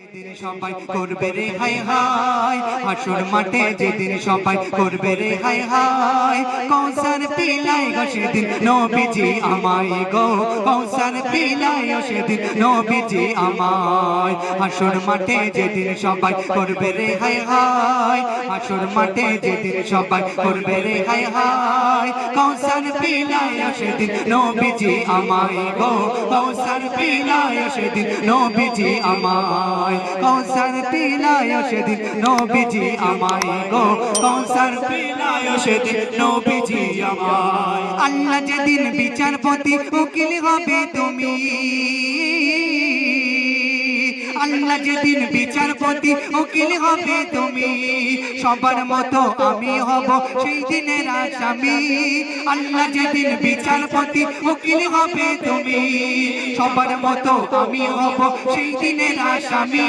যেদিন সবাই করবে রে হাই হাই, হাসুর মাঠে যেদিন সবাই করবে রে হাই হাই, কৌসার পিলাই গো সেদিন নবীজি আমায় গো, কৌসার পিলাই গো সেদিন নবীজি আমায়। হাসুর মাঠে যেদিন সবাই করবে রে হাই হাই, হাসুর মাঠে যেদিন সবাই করবে রে হাই হাই, কৌসার পিলাই গো সেদিন নবীজি আমায় গো, কৌসার পিলাই গো সেদিন নবীজি আমায়। কৌসার পিলায় সেদিন নবীজি আমায় গো। কৌসার পিলায় সেদিন নবীজি আমায়। আল্লাহ যেদিন বিচারপতি, উকিল হবে তুমি। আল্লাহ যেদিন বিচারপতি উকিল হবে তুমি, সবার মতো আমি হব সেই দিনের আসামি। আল্লাহ যেদিন বিচারপতি উকিল হবে তুমি, সবার মতো আমি হব সেই দিনের আসামি।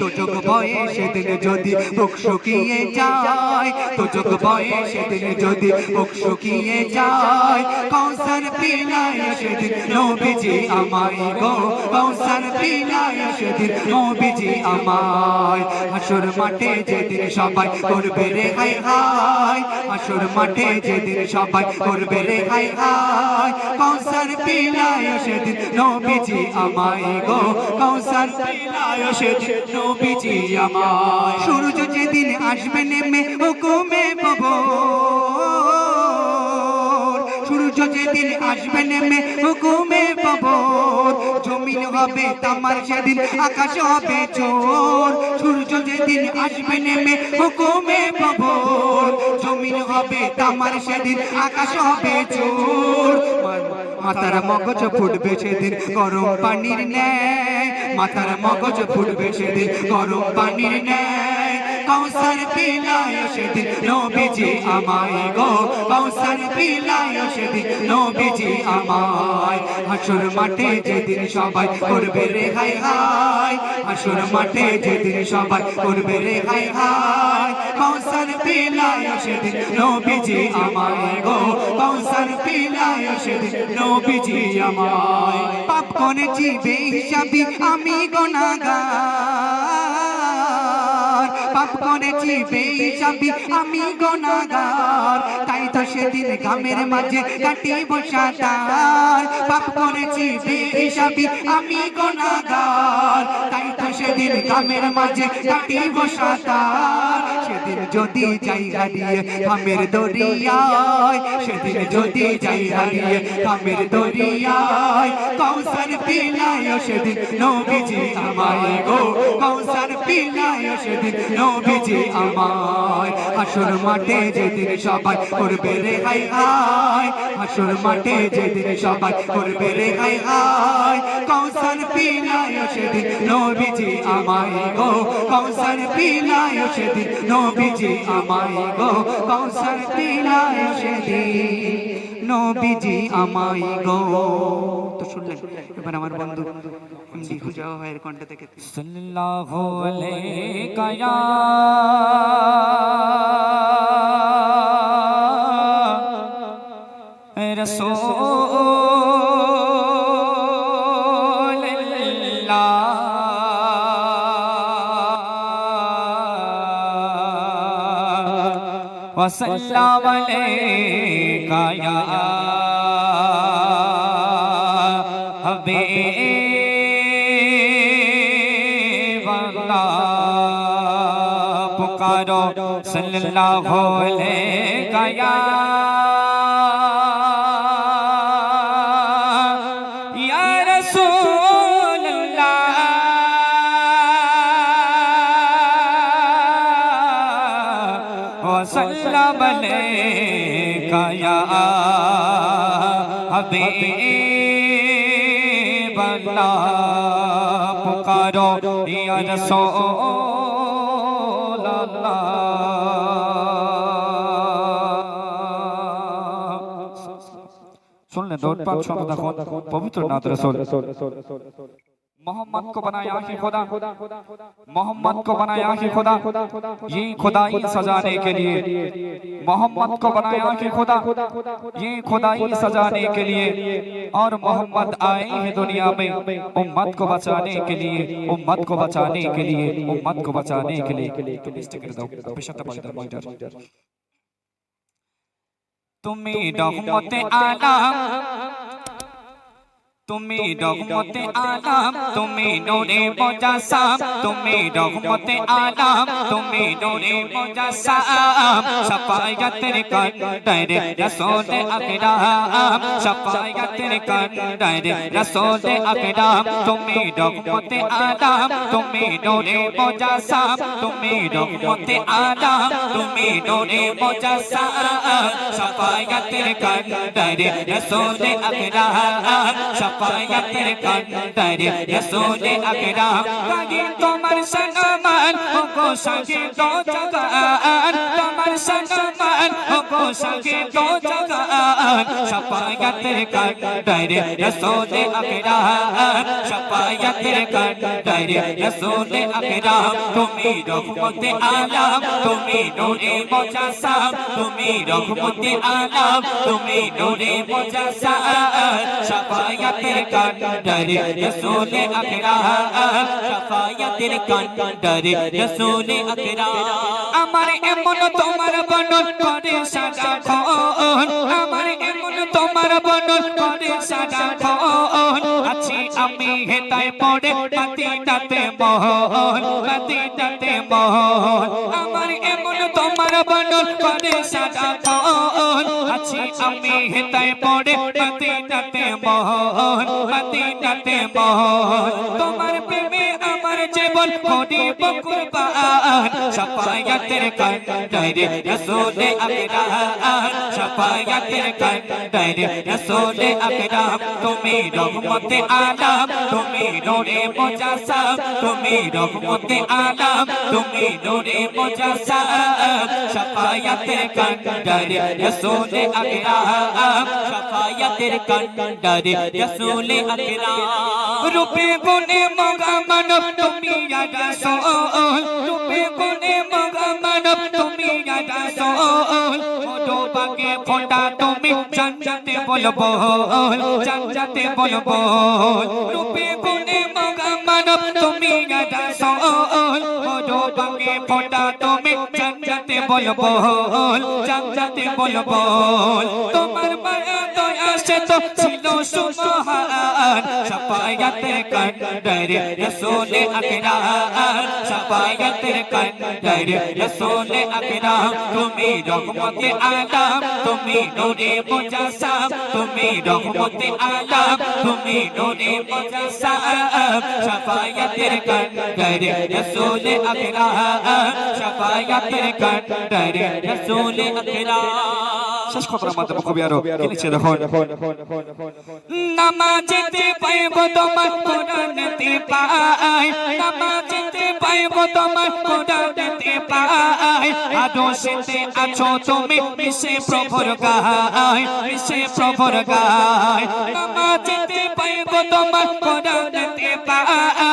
তো যোগ বয়ে সেদিন যদি বুক শুকিয়ে যায় তো যোগ বয়ে সেদিন যদি বুক শুকিয়ে যায়। কৌসার পিলায় সেদিন নবীজি আমায় গো কৌসার পিলায় সেদিন নবীজি আমায়। হাসুর মাঠে যেদিন সবাই করবে রে হাই হাই, হাসুর মাঠে যেদিন সবাই করবে রে হাই হাই কৌসার পিলায় সেদিন নবীজি আমায় গো। কৌসার পিলায় সেদিন নবীজি আমায়। সূর্য যেদিন আসবে নেমে হুকুমে পাবো। যেদিন আসবে নেমে হুকুমে পাবর জমিন হবে তামার, সেদিন আকাশ হবে চোর। সূর্য যেদিন আসবে নেমে হুকুমে পাবর জমিন হবে তামার, সেদিন আকাশ হবে চোর। মাতার মগজ ফুটবে সেদিন গরম পানির ন্যায়। মাতার মগজ ফুটবে সেদিন গরম পানির ন্যায়। কৌসার পিলায় সেদিন নবীজি আমায় গো। কৌসার পিলায় সেদিন নবীজি আমায়। হাসুর মাঠে যেদিন সবাই করবে রে হাই হাই, হাসুর মাঠে যেদিন সবাই করবে রে হাই হাই কৌসার পিলায় সেদিন নবীজি আমায় গো। কৌসার পিলায় সেদিন নবীজি আমায়। পাপ করেছি বেহিসাবি আমি গোনাগার। পাপ করেছি বেহিসাবি আমি গোনাগার তাই তো সেদিন গ্রামের মাঝে কাটি বসাতার পাপ করেছি বেহিসাবি আমি গোনাগার তাই তো সেদিন গ্রামের মাঝে কাটি বসাতার সেদিন যদি যাই হারিয়ে খামের দরিয়ায়, সেদিন যদি যাই হারিয়ে খামের দরিয়ায় কৌসার পিলায় সেদিন নবীজি আমায় গো কৌসার পিলায় সেদিন নবীজি আমায় হাসুর মাঠে যেদিন সবাই করবে রে হাই হাই, হাসুর মাঠে যেদিন সবাই করবে রে হাই হাই কৌসার পিলায় সেদিন নবীজি আমায় গো কৌসার পিলায় সেদিন নবীজি আমায় গো কৌসার পিলায় সেদিন নবীজি আমাই গো। তো শুনলেন? এবার আমার বন্ধু এমডি খুঁজা ভাইয়ের কণ্ঠ থেকে সাল্লাল্লাহু আলাইকা ইয়া রাসূল وسلم عليك يا حبیب اللہ پکارو صلی اللہ علیہ یا وسلم نے کایا حبیب اللہ پکارو یا رسول اللہ سن لیں دور پاک شامدہ خون پویتر نات رسول मोहम्मद को बनाया है खुदा। मोहम्मद को बनाया है खुदा। ये खुदाई सजाने के लिए। मोहम्मद को बनाया है खुदा। ये खुदाई सजाने के लिए। और मोहम्मद आए हैं दुनिया में उम्मत को बचाने के लिए। उम्मत को बचाने के लिए। उम्मत को बचाने के लिए। तुम स्टिकर दो। তুমি রহমতে আলাম তুমি রহমতে আলাম তুমি নূরে তুমি রহমতে আলাম তুমি নূরে মুজাসসাম শাফায়াতের কন্ডারে রাসূল আকরাম শাফায়াতের কন্ডারে রাসূল আকরাম তুমি রহমতে আলাম তুমি নূরে মুজাসসাম তুমি রহমতে আলাম তুমি নূরে মুজাসসাম শাফায়াতের কন্ডারে রাসূল আকরাম শাফায়াতের কান্ডারে রাসূল আকরাম। কাদি তোমার সনমান ও গো সঙ্গে তো জগান, তোমার সনমান ও গো সঙ্গে তো জগান শাফায়াতের কান্ডারে রাসূল আকরাম শাফায়াতের কান্ডারে রাসূল আকরাম তুমি রহমতে আলাম তুমি নূরে মুজাসসাম তুমি রহমতে আলাম তুমি নূরে মুজাসসাম শাফায়াতের কান্ডারে রাসূল আকরাম শাফায়াতের কান্ডারে রাসূল আকরাম আমার এমন তোমার বনন করে সাদা খন আমার এমন তোমার বনন করে সাদা খন আছি আমি হেতায় পড়ে মাটিটাতে মোহন মাটিটাতে মোহন আমার এমন তোমার বনন করে সাদা খন আছি আমি হেতায় পড়ে মাটিটাতে মোহন মাটিটাতে মোহন তোমার করিব কুরবান শাফায়াতের কান্ডারে রাসূল আকরাম শাফায়াতের কান্ডারে রাসূল আকরাম, তুমি রহমতে আলাম, তুমি নূরে মুজাসসাম তুমি রহমতে আলাম, তুমি নূরে মুজাসসাম শাফায়াতের কান্ডারে রাসূল আকরাম শাফায়াতের কান্ডারে রাসূল আকরাম। রূপে গুণে মগা মানব, তুমি সোল রূপে গুণে মগা তুমি সোল ফটো পাকে ফোটা। তুমি জানজাতে বলব জানজাতে বলব। রূপে গুণে মগা মানব তুমি সোল ফটো পাকে ফোটা। তুমি জানজাতে বলব জানজাতে বলব। তোমার সে তো ছিল সুমহান শাফায়াতের কান্ডারে রাসূল আকরাম শাফায়াতের কান্ডারে রাসূল আকরাম, তুমি রহমতে আলাম, তুমি নূরে মুজাসসাম তুমি রহমতে আলাম, তুমি নূরে মুজাসসাম শাফায়াতের কান্ডারে রাসূল আকরাম শাফায়াতের কান্ডারে রাসূল আকরাম। শেষ কথার মাধ্যমে কবি আরও। কি লিখছে দেখুন? নামাজেতে পাইব তোমার কোরআনেতে পাই। নামাজেতে পাইব তোমার কোরআনেতে পাই। আদর্শেতে আছো তুমি মিশে প্রভুর গায় মিশে প্রভুর গায়। নামাজেতে পাইব তোমার কোরআনেতে পাই।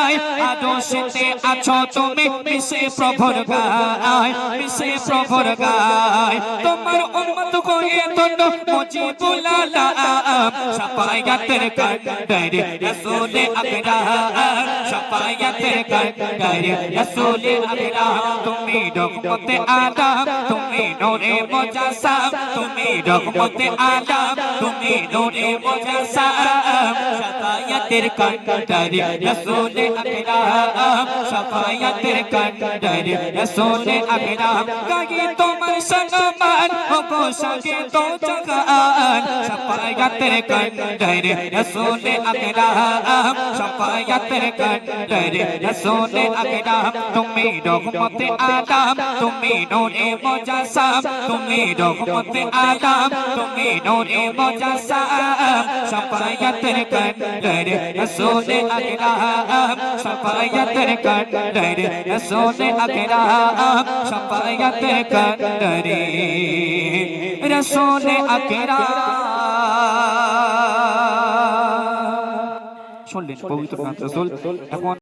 আদর্শেতে আছো তুমি? মিশে প্রভুর গায়, মিশে প্রভুর গায়। তোমার উম্মত করে তন্ন মুজিবুল আলাম। শাফায়াতের কান্ডারে রাসূল আকরাম শাফায়াতের কান্ডারে রাসূল আকরাম তুমি রহমতে আলাম, তুমি নূরে মুজাসসাম তুমি রহমতে আলাম, তুমি নূরে মুজাসসাম শাফায়াতের কান্ডারে রাসূল আকরাম শাফায়াতের কান্ডারে রাসূল আকরাম গায়ে তোমার সম্মান ও গো সঙ্গে তো জগান শাফায়াতের কান্ডারে রাসূল আকরাম শাফায়াতের কান্ডারে রাসূল আকরাম তুমি রহমতে আলাম তুমি তুমি আলাম তুমি নূরে শাফায়াতের কান্ডারে রাসূল আকরাম শাফায়াতের কান্ডারে রাসূল আকরাম শাফায়াতের কান্ডারে রাসূল আকরাম শুনলেন পবিত্র এখন